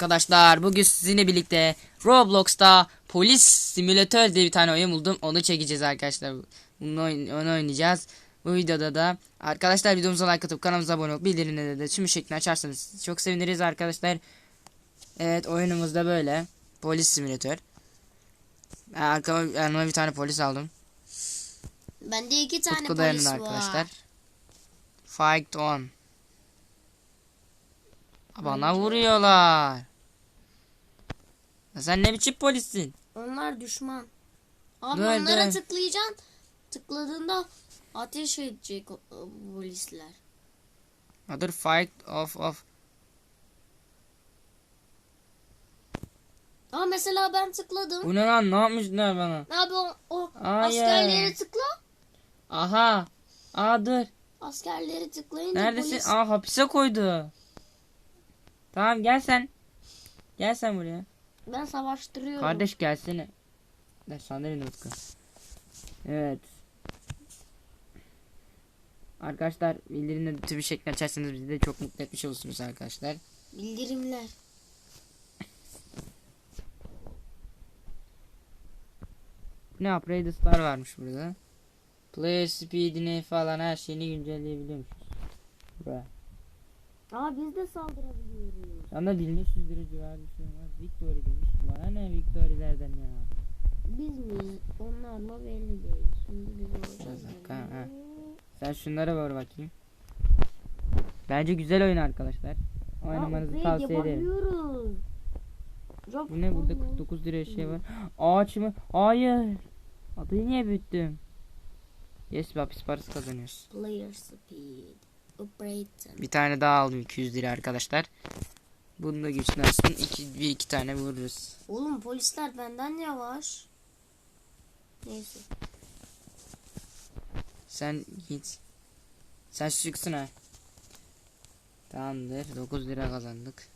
Arkadaşlar bugün sizinle birlikte Roblox'ta polis simülatör diye bir tane oyun buldum. Onu çekeceğiz arkadaşlar. Bunu, oyn- onu oynayacağız. Bu videoda da arkadaşlar videomuza like atıp kanalımıza abone olup bildirimleri de tüm şeklini açarsanız çok seviniriz arkadaşlar. Evet oyunumuz da böyle. Polis simülatör. Ben arkama yanıma bir tane polis aldım. Bende iki tane Utku polis var. arkadaşlar. Fight on. Bana vuruyorlar. Sen ne biçim polissin? Onlar düşman. Abi Nerede? onlara tıklayacaksın. Tıkladığında ateş edecek o- o polisler. Other fight of of. Ama mesela ben tıkladım. Bu ne lan? Ne yapmışlar bana? Abi o, o Hayır. askerleri tıkla. Aha. Aa dur. Askerleri tıklayınca Neredesin? polis. Aa hapise koydu. Tamam gel sen. Gel sen buraya. Ben savaştırıyorum. Kardeş gelsene. Ben sandalye Utku. Evet. Arkadaşlar bildirimde tüm şekilde açarsanız bizi de çok mutlu etmiş olursunuz arkadaşlar. Bildirimler. Ne upgrade star varmış burada. Player speed'ini falan her şeyini güncelleyebiliyormuşuz. Buraya. Aa biz de saldırabiliyoruz. Sana 1500 lira civarı bir şey var. Victory demiş. Bana ne Victory'lerden ya. Biz miyiz? Onlar mı belli değil. Şimdi biz olacağız. Ha. Sen şunlara var bakayım. Bence güzel oyun arkadaşlar. Oynamanızı tavsiye ederim. Çok Bu ne burada cool. 49 liraya şey var. Ağaç mı? Hayır. Adayı niye büyüttüm? Yes be hapis parası kazanıyoruz. Bir tane daha aldım 200 lira arkadaşlar. Bunu da güçlensin. İki, bir iki tane vururuz. Oğlum polisler benden yavaş. Neyse. Sen git. Sen çıksın ha. Tamamdır. 9 lira kazandık.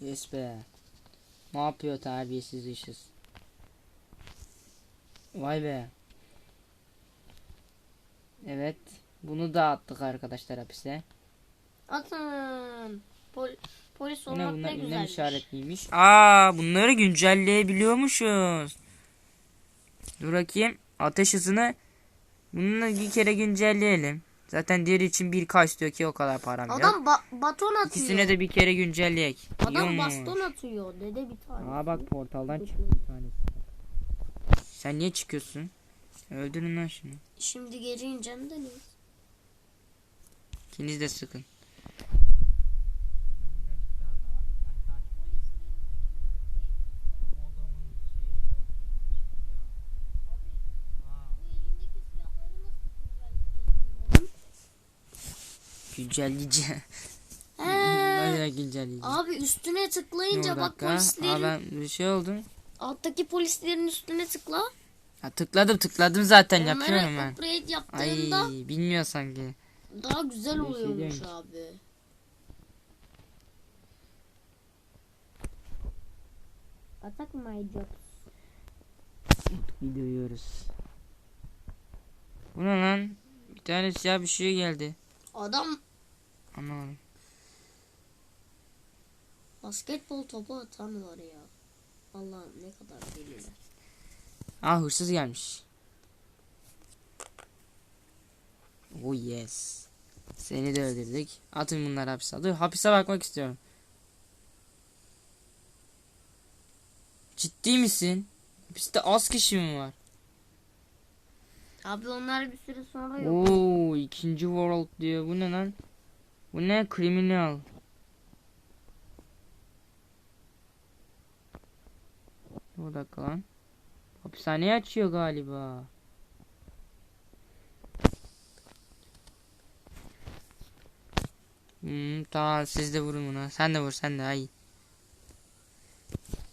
Yes be. Ne yapıyor terbiyesiz işiz. Vay be. Evet. Bunu da attık arkadaşlar hapise. Atın. Pol polis Bu ne olmak bunlar ne güzelmiş. işaretliymiş. Aa bunları güncelleyebiliyormuşuz. Dur bakayım. Ateş hızını bunu bir kere güncelleyelim. Zaten diğeri için 1K istiyor ki o kadar param yok. Adam ba- baton atıyor. İkisine de bir kere güncelleyek. Adam Yum. baston atıyor. Dede bir tane. Aa bak portaldan çıktı bir tanesi. Sen niye çıkıyorsun? Öldürün lan şunu. Şimdi geri ineceğim de ne? İkiniz de sıkın. Güncelleyeceğim. Bayağı güncelleyeceğim. Abi üstüne tıklayınca bak polislerin Aa ben bir şey oldu. alttaki polislerin üstüne tıkla. Ha, tıkladım tıkladım zaten Onları yapıyorum ben. upgrade Ay yaptığında bilmiyor sanki. daha güzel Bir şey oluyormuş ki. abi. Atak my job. Gidiyoruz. Bu ne lan? Bir tane siyah bir şey geldi. Adam Anlamadım. basketbol topu atan var ya. Allah ne kadar deliler. Aa hırsız gelmiş. Oh yes. Seni de öldürdük. Atın bunları hapise. Dur hapise bakmak istiyorum. Ciddi misin? Hapiste az kişi mi var? Abi onlar bir süre sonra yok. Oo ikinci world diyor. Bu ne lan? Bu ne? Kriminal. Bir dakika lan. Hapishaneyi açıyor galiba. Hmm, tamam siz de vurun buna. Sen de vur sen de ay.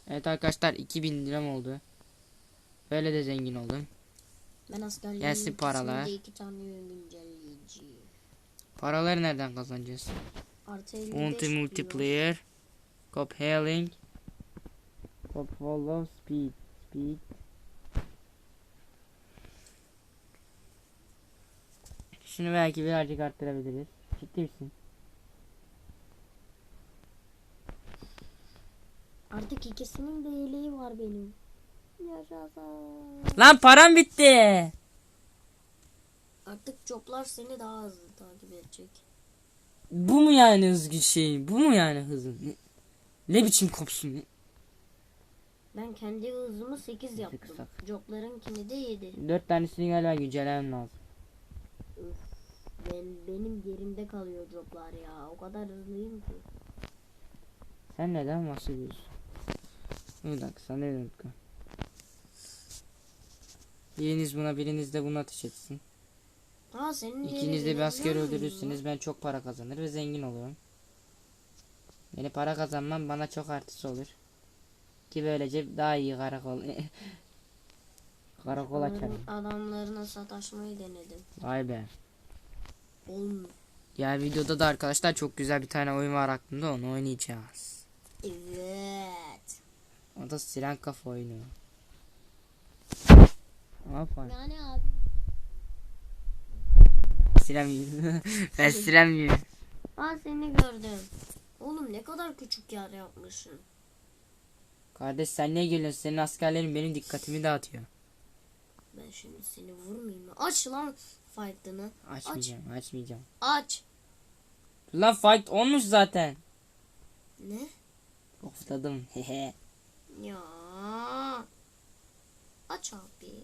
Evet arkadaşlar 2000 liram oldu. Böyle de zengin oldum. Ben askerlerin Gelsin paralar. iki tane güncelleyici. Paraları nereden kazanacağız? Artı 55 Multi diyor. multiplayer. Cop hailing. Cop follow speed. Speed. Şunu belki birazcık arttırabiliriz. Ciddi misin? Artık ikisinin de yeleği var benim. Yaşasın. Lan param bitti. Artık coplar seni daha hızlı takip edecek. Bu mu yani hızlı şey? Bu mu yani hızın? Ne, ne biçim kopsun? Ben kendi hızımı 8 yaptım. Coplarınkini de 7. Dört tanesini galiba güncellemem lazım. Ben, benim yerimde kalıyor coplar ya. O kadar hızlıyım ki. Sen neden bahsediyorsun? Bir dakika sen ne dakika. Biriniz buna biriniz de bunu ateş etsin. Ha senin İkiniz de bir asker öldürürsünüz ben çok para kazanır ve zengin olurum. Beni para kazanmam bana çok artısı olur. Ki böylece daha iyi karakol karakol açarım. Adamlarına sataşmayı denedim. Vay be. Olmuyor. Ya videoda da arkadaşlar çok güzel bir tane oyun var aklımda onu oynayacağız. Evet. O da siren kafa oyunu. Aferin. Yani abi. Silemiyorum. ben silemiyorum. Ben seni gördüm. Oğlum ne kadar küçük yer yapmışsın. Kardeş sen niye geliyorsun? Senin askerlerin benim dikkatimi dağıtıyor. Ben şimdi seni vurmayayım mı? Aç lan fight'ını. Açmayacağım, açmayacağım. Aç. Lan fight olmuş zaten. Ne? Ofladım. Hehe. Ya. Aç abi.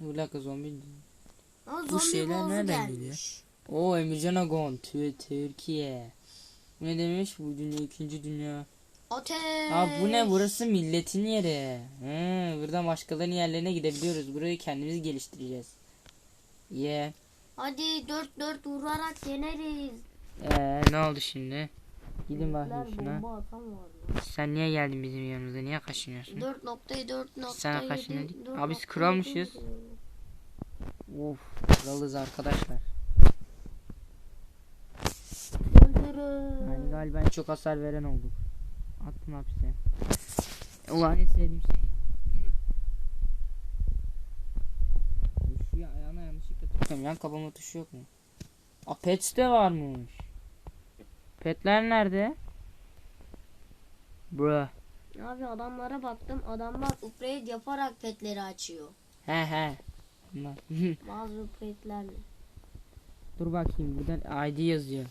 Bu dakika zombi. Ha, Bu şeyler nereden gelmiş. Oo Emircan Agon. Tü Türkiye. Bu ne demiş? Bu dünya ikinci dünya. Ateş. Aa bu ne? Burası milletin yeri. Hı, buradan başkalarının yerlerine gidebiliyoruz. Burayı kendimiz geliştireceğiz. Ye. Hadi dört dört vurarak yeneriz. Ee, ne oldu şimdi? Gidin bakayım şuna. Sen niye geldin bizim yanımıza? Niye kaşınıyorsun? 4.4.7 Sana kaç ne dedik? Abi biz 4.7 kralmışız. Of, kralız arkadaşlar. Yani galiba en çok hasar veren olduk. Attım hapse. Ulan en sevdiğim şey. Şu ya- ayağına yanlışlıkla tıklıyorum. Yan kapama tuşu yok mu? Aa pets de varmış. Petler nerede? Bruh. Abi adamlara baktım. Adamlar upgrade yaparak petleri açıyor. He he. Bunlar. Bazı upgrade'lerle. Dur bakayım buradan ID yazıyor.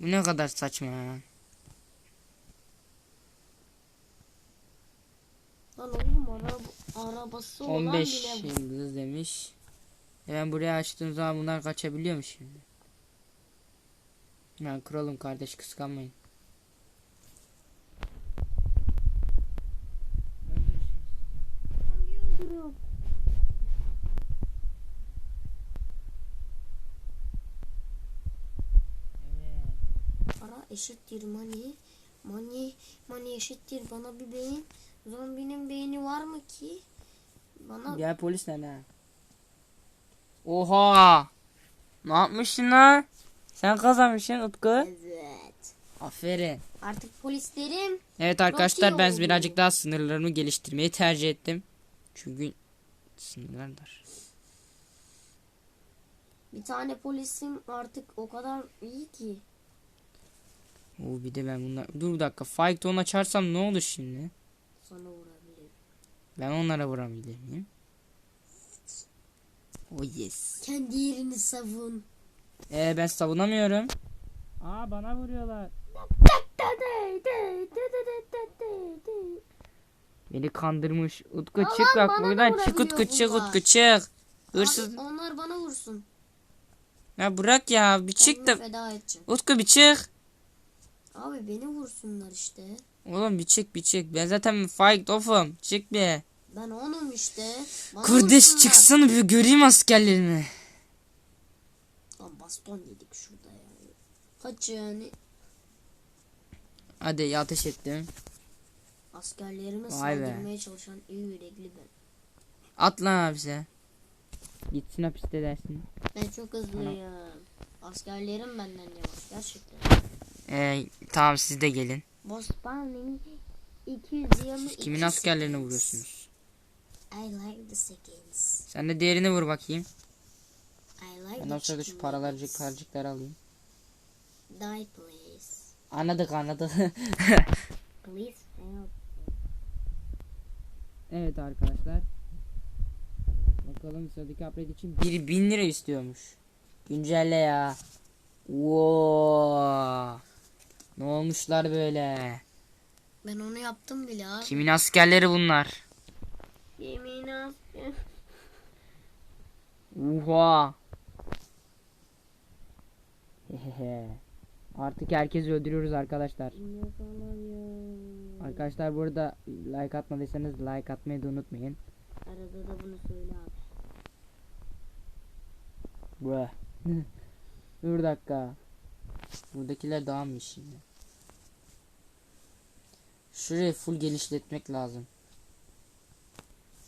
Bu ne kadar saçma ya. Lan oğlum araba, arabası olan 15 bile yıldız demiş. E ben buraya açtığım zaman bunlar kaçabiliyor mu şimdi? Ben kralım kardeş kıskanmayın. duruyor. Evet. Para eşittir money. Money, money eşittir bana bir beyin. Zombinin beyni var mı ki? Bana Gel polis nerede? Oha! Ne yapmışsın lan? Sen kazanmışsın Utku. Evet. Aferin. Artık polislerim Evet arkadaşlar ben oldu. birazcık daha sınırlarımı geliştirmeyi tercih ettim. Çünkü sınırlar dar. bir tane polisim artık o kadar iyi ki. Oo bir de ben bunlar... Dur bir dakika. Fight on açarsam ne olur şimdi? Sana vurabilir. Ben onlara vurabilir miyim? Oh yes. Kendi yerini savun. Ee ben savunamıyorum. Aa bana vuruyorlar. Beni kandırmış. Utku Allah'ım, çık bak buradan çık Utku çık. Utku çık. Hırsız. Abi, onlar bana vursun. Ya bırak ya bir çık da. Utku bir çık. Abi beni vursunlar işte. Oğlum bir çık bir çık. Ben zaten fight off'um. Çık be. Ben onum işte. Bana Kardeş vursunlar. çıksana bir göreyim askerlerimi. Lan baston yedik şurada yani. Kaç yani Hadi ateş ettim. askerlerime saldırmaya çalışan iyi yürekli ben. At lan hapise. Gitsin hapiste dersin. Ben çok hızlıyım. Askerlerim benden yavaş gerçekten. Ee, tamam siz de gelin. Bospan'ın 222 Kimin askerlerine vuruyorsunuz? I like the seconds. Sen de diğerini vur bakayım. I like Ondan the sonra şu chicken paralarcık nuggets. paracıkları alayım. Die please. Anladık anladık. Please help. Evet arkadaşlar. Bakalım sıradaki upgrade için 1000 lira istiyormuş. Güncelle ya. Wow. Ne olmuşlar böyle? Ben onu yaptım bile abi. Kimin askerleri bunlar? Yemin asker. Uha. Hehehe. Artık herkesi öldürüyoruz arkadaşlar. Arkadaşlar burada like atmadıysanız like atmayı da unutmayın. Arada da bunu söyle abi. Bruh. Dur bir dakika. Buradakiler dağılmış şimdi. Şurayı full genişletmek lazım.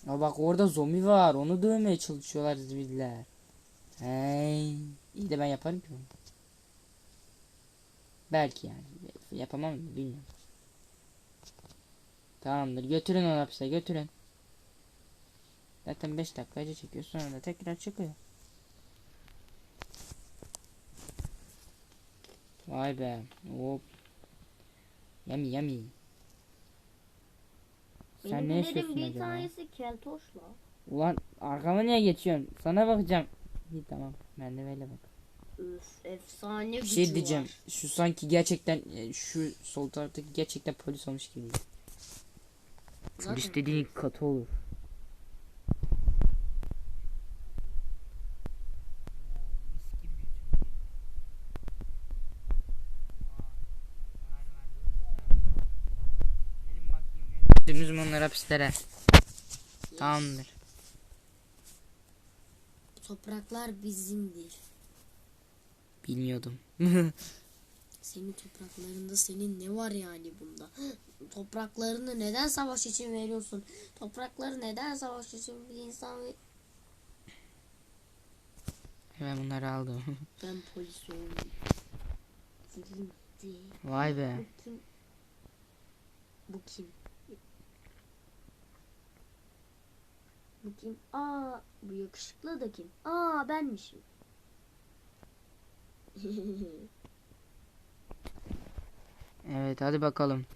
Aa bak orada zombi var. Onu dövmeye çalışıyorlar zibiller. Hey. İyi de ben yaparım ki onu. Belki yani. Yapamam mı bilmiyorum. Tamamdır. Götürün onu hapise götürün. Zaten 5 dakika acı çekiyor sonra da tekrar çıkıyor. Vay be. Hop. Yummy yummy. Sen ne yaşıyorsun bir acaba? tanesi keltoşla. Ulan arkama niye geçiyorsun? Sana bakacağım. İyi tamam. Ben de böyle bak. Üf efsane Bir şey diyeceğim. var. Şu sanki gerçekten e, şu sol taraftaki gerçekten polis olmuş gibi. Zaten dediğin katı olur. Dümdüz onları hapislere. Tamamdır. topraklar bizimdir. Bilmiyordum. Senin topraklarında senin ne var yani bunda? Topraklarını neden savaş için veriyorsun? Toprakları neden savaş için bir insan ve Hemen bunları aldım. ben polis oldum. Vay be. Bu kim? Bu kim? Bu kim? Aa, bu yakışıklı da kim? Aa, benmişim. Evet hadi bakalım.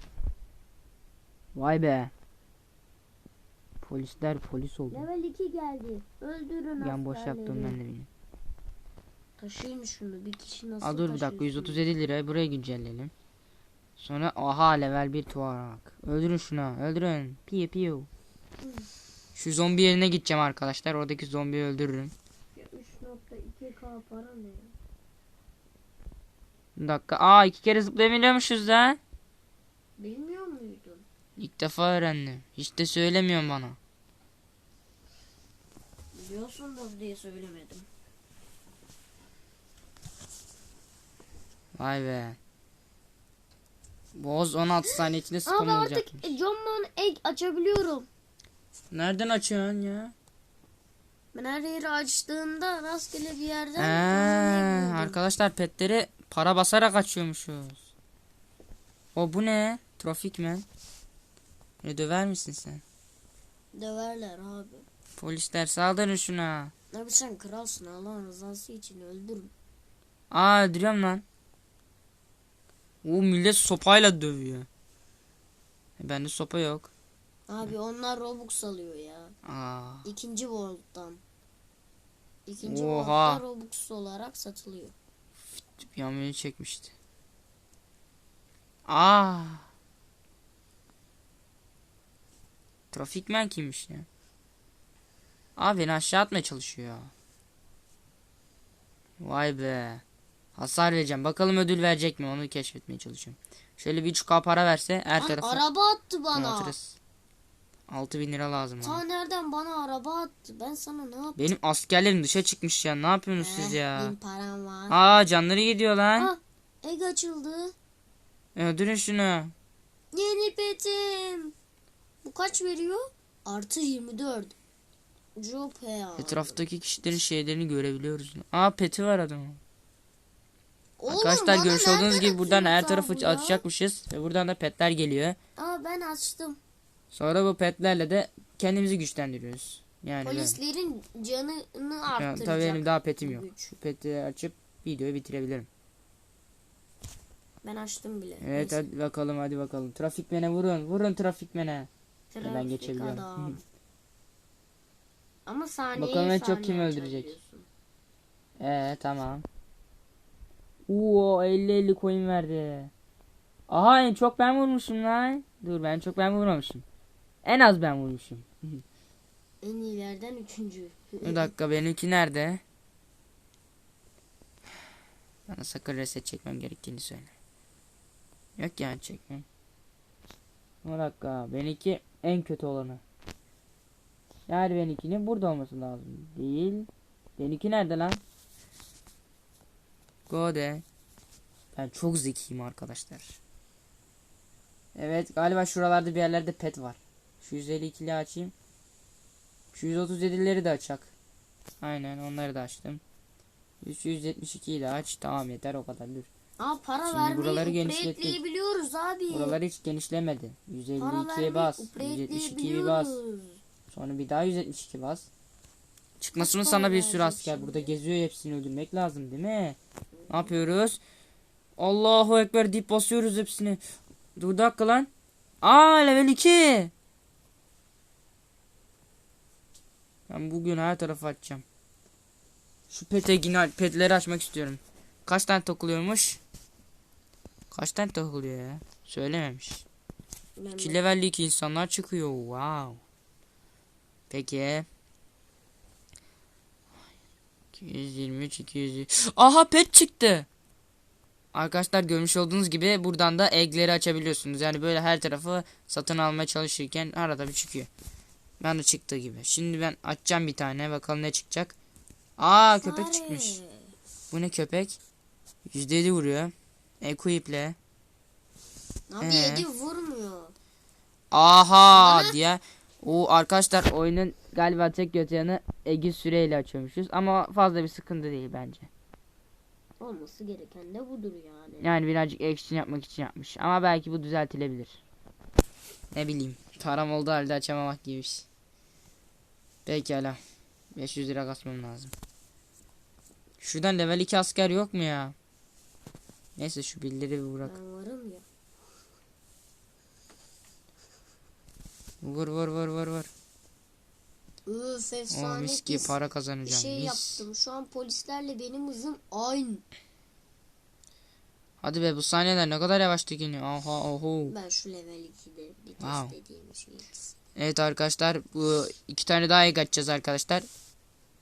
Vay be. Polisler polis oldu. Level 2 geldi. Öldürün Yan boş yaptım ben de bilmiyorum. Taşıyın şunu. Bir kişi nasıl Aa dur bir dakika taşıyorsun? 137 lira buraya güncelleyelim. Sonra aha level 1 tuvarak. Öldürün şunu öldürün. Piyo piyo. Şu zombi yerine gideceğim arkadaşlar. Oradaki zombiyi öldürürüm. Ya 3.2k para ne ya? Bir dakika. Aa iki kere zıplayabiliyormuşuz da. Bilmiyor muydun? İlk defa öğrendim. Hiç de söylemiyorsun bana. Biliyorsundur diye söylemedim. Vay be. Boz 16 saniye içinde Aa spam ben artık olacakmış. John egg açabiliyorum. Nereden açıyorsun ya? Ben her yeri açtığımda rastgele bir yerden Ee, arkadaşlar petleri para basarak açıyormuşuz. O bu ne? Trafik mi? Ne döver misin sen? Döverler abi. Polisler saldırın şuna. Abi sen kralsın Allah rızası için öldürün. Aa öldürüyorum lan. O millet sopayla dövüyor. E, bende sopa yok. Abi onlar Robux alıyor ya. Aa. İkinci World'dan. İkinci Oha. World'da Robux olarak satılıyor. Bir an beni çekmişti. Aa. Trafikmen kimmiş ya? Aa beni aşağı atmaya çalışıyor. Vay be. Hasar vereceğim. Bakalım ödül verecek mi? Onu keşfetmeye çalışıyorum. Şöyle bir 3K para verse her Lan tarafı araba attı bana. donatırız. 6000 lira lazım Ta bana. nereden bana araba attı? Ben sana ne yaptım? Benim askerlerim dışa çıkmış ya. Ne yapıyorsunuz siz Eh, ya? Bin param var. Aa canları gidiyor lan. Ah, egg açıldı. Öldürün şunu. Yeni petim. Bu kaç veriyor? Artı 24. Drop ya. Etraftaki kişilerin şeylerini görebiliyoruz. Aa peti var adamın. Oğlum, Arkadaşlar görmüş olduğunuz gibi buradan her tarafı bu açacakmışız. Ve buradan da petler geliyor. Aa ben açtım. Sonra bu petlerle de kendimizi güçlendiriyoruz. Yani. Polislerin canını Ya, arttıracak. tabii benim daha petim yok. güç. Şu peti açıp videoyu bitirebilirim. Ben açtım bile. Evet Neyse. hadi bakalım hadi bakalım. Trafikmene vurun. Vurun trafikmene. Ben Trafik geçebiliyorum. adam. Ama saniyeye Bakalım en çok saniye kim öldürecek? Ee tamam. Oo 50-50 coin verdi. Aha en çok ben vurmuşum lan. Dur ben çok ben vurmamışım. En az ben vurmuşum. En iyilerden üçüncü. Bir dakika benimki nerede? Bana sakın reset çekmem gerektiğini söyle. Yok yani çekmem. Bir dakika benimki en kötü olanı. Yani benimkinin burada olması lazım. Değil. Benimki nerede lan? Go de. Ben çok zekiyim arkadaşlar. Evet galiba şuralarda bir yerlerde pet var. Şu 152'li açayım. Şu 137'leri de açak. Aynen onları da açtım. 372'yi de aç. Tamam yeter o kadar dur. Aa para Şimdi vermeyi buraları genişlettik. upgrade'leyebiliyoruz abi. Buralar hiç genişlemedi. para 152'ye vermeyi bas. 172'ye bir bas. Sonra bir daha 172 bas. Çıkmasını Kaç sana bir sürü asker. şimdi? Burada geziyor hepsini öldürmek lazım değil mi? Ne yapıyoruz? Allahu Ekber deyip basıyoruz hepsini. Dur dakika lan. Aa level 2. Ben bugün her tarafı açacağım. Şu pete petleri açmak istiyorum. Kaç tane takılıyormuş? Kaç tane takılıyor ya? Söylememiş. Ben 2 de- levelli iki insanlar çıkıyor. Wow. Peki. 223 200 Aha pet çıktı. Arkadaşlar görmüş olduğunuz gibi buradan da eggleri açabiliyorsunuz. Yani böyle her tarafı satın almaya çalışırken arada bir çıkıyor. Ben de çıktığı gibi. Şimdi ben açacağım bir tane. Bakalım ne çıkacak. Aa köpek çıkmış. Bu ne köpek? %7 vuruyor. Equiple. Abi Ee? yedi vurmuyor. Aha diye. O arkadaşlar oyunun galiba tek kötü yanı Egi süreyle açıyormuşuz. Ama fazla bir sıkıntı değil bence. Olması gereken de budur yani. Yani birazcık action yapmak için yapmış. Ama belki bu düzeltilebilir. Ne bileyim. Param oldu halde açamamak gibi bir şey. Pekala. 500 lira kasmam lazım. Şuradan level 2 asker yok mu ya? Neyse şu bildiri bir bırak. Ben varım ya. Vur vur vur vur vur. O efsane mis gibi para bir kazanacağım. şey mis. yaptım. Şu an polislerle benim hızım aynı. Hadi be bu saniyeler ne kadar yavaş tükeniyor. Aha oho. Ben şu level 2'de bir Wow. test dediğim şey ikisi. Evet arkadaşlar bu iki tane daha egg açacağız arkadaşlar.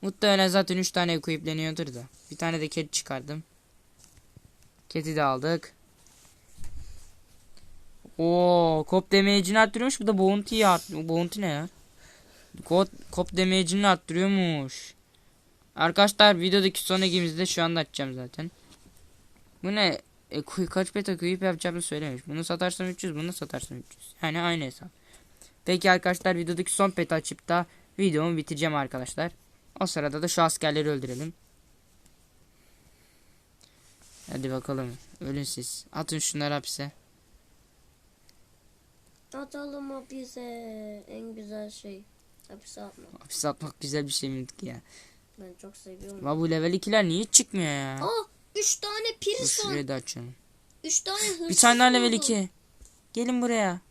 Muhtemelen zaten üç tane equipleniyordur da. Bir tane de kedi çıkardım. Kedi de aldık. Oo, kop damage'ini arttırıyormuş. Bu da bounty'yi arttırıyor. Bounty ne ya? Kop, kop damage'ini arttırıyormuş. Arkadaşlar videodaki son egg'imizi de şu anda açacağım zaten. Bu ne? E, kaç pet equip yapacağımı söylemiş. Bunu satarsam 300, bunu satarsam 300. Yani aynı hesap. Peki arkadaşlar videodaki son pet açıp da videomu bitireceğim arkadaşlar. O sırada da şu askerleri öldürelim. Hadi bakalım. Ölün siz. Atın şunları hapse. Atalım hapise. En güzel şey. Hapise atmak. Hapse atmak güzel bir şey miydik ya. Ben çok seviyorum. Ama bu level 2'ler niye çıkmıyor ya? Aa! Üç tane pirson. şurayı da açalım. Üç tane hırsız Bir tane daha level buldum. 2. Gelin buraya.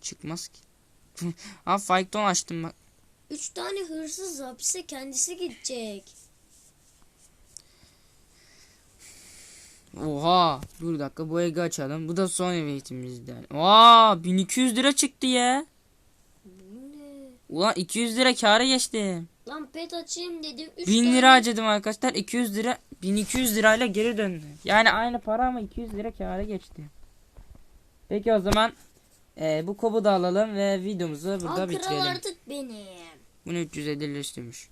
Çıkmaz ki. ha Fight'ton açtım bak. Üç tane hırsız hapise kendisi gidecek. Oha. Dur dakika bu egg'i açalım. Bu da son eğitimimizden. Aa 1200 lira çıktı ya. Ulan 200 lira kâra geçtim. Lan pet açayım dedim. Üç 1000 tane- lira harcadım arkadaşlar. 200 lira 1200 lirayla geri döndü. Yani aynı para ama 200 lira kâra geçti. Peki o zaman e, bu kobu da alalım ve videomuzu burada Al bitirelim. artık benim. Bunu 350 lira istemiş.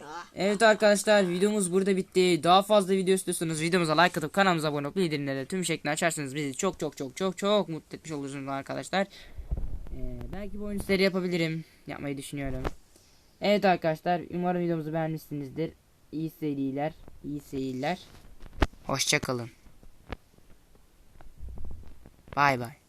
Ya. Evet arkadaşlar videomuz burada bitti. Daha fazla video istiyorsanız videomuza like atıp kanalımıza abone olup bildirimleri tüm şeklini açarsanız bizi çok çok çok çok çok mutlu etmiş olursunuz arkadaşlar. Ee, belki bu oyun seri yapabilirim. Yapmayı düşünüyorum. Evet arkadaşlar umarım videomuzu beğenmişsinizdir. İyi seriler, iyi seyirler. Hoşçakalın. Bay bay.